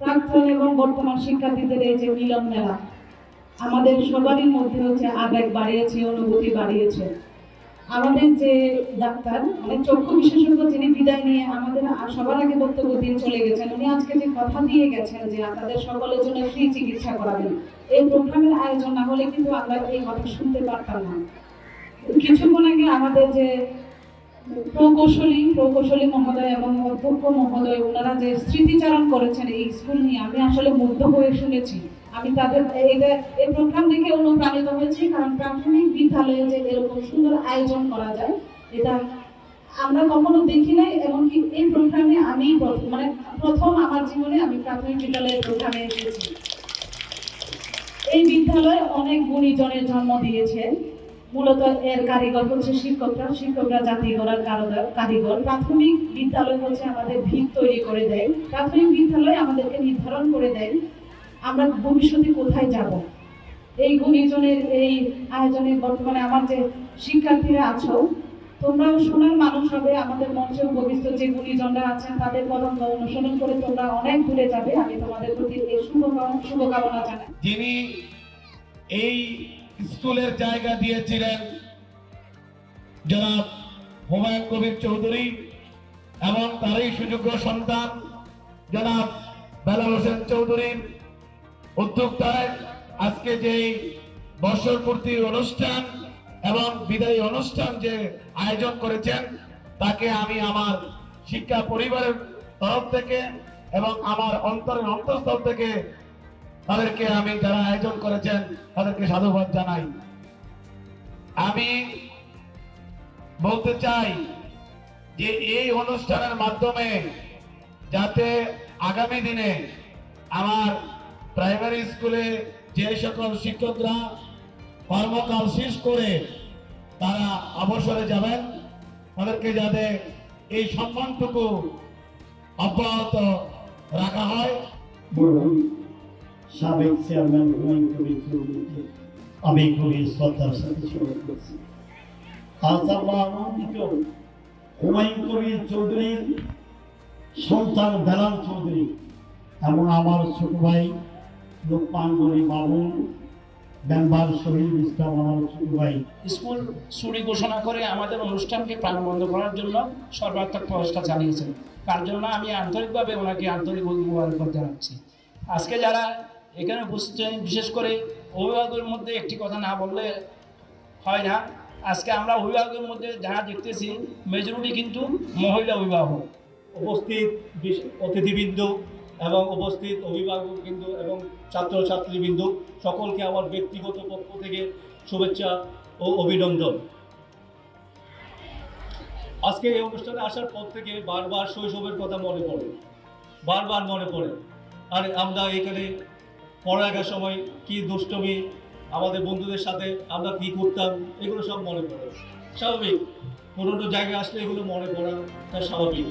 প্রাক্তন এবং বর্তমান শিক্ষার্থীদের এই যে মিলন মেলা, আমাদের সবারই মধ্যে হচ্ছে আবেগ বাড়িয়েছে, অনুভূতি বাড়িয়েছে। আমাদের যে ডাক্তার মানে চক্ষু বিশেষজ্ঞ যিনি বিদায় নিয়ে আমাদের সবার আগে বক্তব্য দিয়ে চলে গেছেন, উনি আজকে যে কথা দিয়ে গেছেন যে আপনাদের সকলের জন্য ফ্রি চিকিৎসা করাবেন, এই প্রোগ্রামের আয়োজন না হলে কিন্তু আমরা এই কথা শুনতে পারতাম না। কিছুক্ষণ আগে আমাদের যে প্রকৌশলী প্রকৌশলী মহোদয় এবং অধ্যক্ষ মহোদয়, ওনারা যে স্মৃতিচারণ করেছেন এই স্কুল নিয়ে, আমি আসলে মুগ্ধ হয়ে শুনেছি। আমি তাদের, এই প্রোগ্রাম দেখে অনুপ্রাণিত হয়েছি, কারণ প্রাথমিক বিদ্যালয়ে যে এরকম সুন্দর আয়োজন করা যায়, এটা আমরা কখনো দেখি নাই, এমনকি এই প্রোগ্রামে আমি মানে প্রথম আমার জীবনে আমি প্রাথমিক বিদ্যালয়ের প্রোগ্রামে এসেছি। এই বিদ্যালয় অনেক গুণীজনের জন্ম দিয়েছে। মূলত এর কারিগর হচ্ছে শিক্ষকরা। শিক্ষকরা জাতি গড়ার কারো- কারিগর। প্রাথমিক বিদ্যালয় হচ্ছে আমাদের ভিত তৈরি করে দেয়। প্রাথমিক বিদ্যালয় আমাদেরকে নির্ধারণ করে দেয়, আমরা ভবিষ্যতে কোথায় যাব। এই গুণীজনের, এই আয়োজনে বর্তমানে আমার যে শিক্ষার্থীরা আছো, তোমরাও সোনার মানুষ হবে, আমাদের মঞ্চে উপবিষ্ট যে গুণীজনরা আছেন, তাদের পদঙ্গ অনুসরণ করে তোমরা অনেক দূরে যাবে। আমি তোমাদের প্রতি শুভকামনা শুভকামনা জানাই। যিনি এই স্কুলের জায়গা দিয়েছিলেন জনাব হুমায়ুন কবির চৌধুরী এবং তারই সুযোগ্য সন্তান জনাব বেলাল হোসেন চৌধুরীর উদ্যোক্তায় আজকে যে বর্ষপূর্তি অনুষ্ঠান এবং বিদায়ী অনুষ্ঠান যে আয়োজন করেছেন, তাকে আমি আমার শিক্ষা পরিবারের তরফ থেকে এবং আমার অন্তরের অন্তঃস্থল থেকে তাদেরকে আমি যারা আয়োজন করেছেন, তাদেরকে সাধুবাদ জানাই। আমি বলতে চাই যে এই অনুষ্ঠানের মাধ্যমে যাতে আগামী দিনে আমার প্রাইমারি স্কুলে যে সকল শিক্ষকরা কর্মকাল শেষ করে তারা অবসরে যাবেন, তাদেরকে যাতে এই সম্মানটুকু অব্যাহত রাখা হয়। সাবেক চেয়ারম্যান হুমায়ুন কবির চৌধুরীকে আমি খুবই শ্রদ্ধার সাথে স্মরণ করছি। আজ আমরা আনন্দিত হুমায়ুন কবির চৌধুরীর সন্তান বেলাল চৌধুরী এবং আমার ছোট ভাই লোকমান গরি বাবুল মেম্বার শহীদ ইসলাম আমার ছোট ভাই। স্কুল ছুটি ঘোষণা করে আমাদের অনুষ্ঠানকে প্রাণবন্ধ করার জন্য সর্বাত্মক প্রচেষ্টা চালিয়েছেন। তার জন্য আমি আন্তরিকভাবে ওনাকে আন্তরিক মুবারকবাদ জানাচ্ছি। আজকে যারা এখানে উপস্থিত বিশেষ করে অভিভাবকের মধ্যে একটি কথা না বললে হয় না। আজকে আমরা অভিভাবকের মধ্যে যারা দেখতেছি মেজরিটি কিন্তু মহিলা অভিভাবক। উপস্থিত অতিথিবৃন্দ এবং উপস্থিত অভিভাবক বিন্দু এবং ছাত্রছাত্রীবৃন্দ, সকলকে আমার ব্যক্তিগত পক্ষ থেকে শুভেচ্ছা ও অভিনন্দন। আজকে এই অনুষ্ঠানে আসার পর থেকে বারবার শৈশবের কথা মনে পড়ে। বারবার মনে পড়ে। আর আমরা এখানে পড়ালেখার সময় কি দুষ্টমি, আমাদের বন্ধুদের সাথে আমরা কি করতাম, এগুলো সব মনে পড়ে স্বাভাবিক পুরোনো জায়গায় আসলে এগুলো মনে পড়া তা স্বাভাবিক?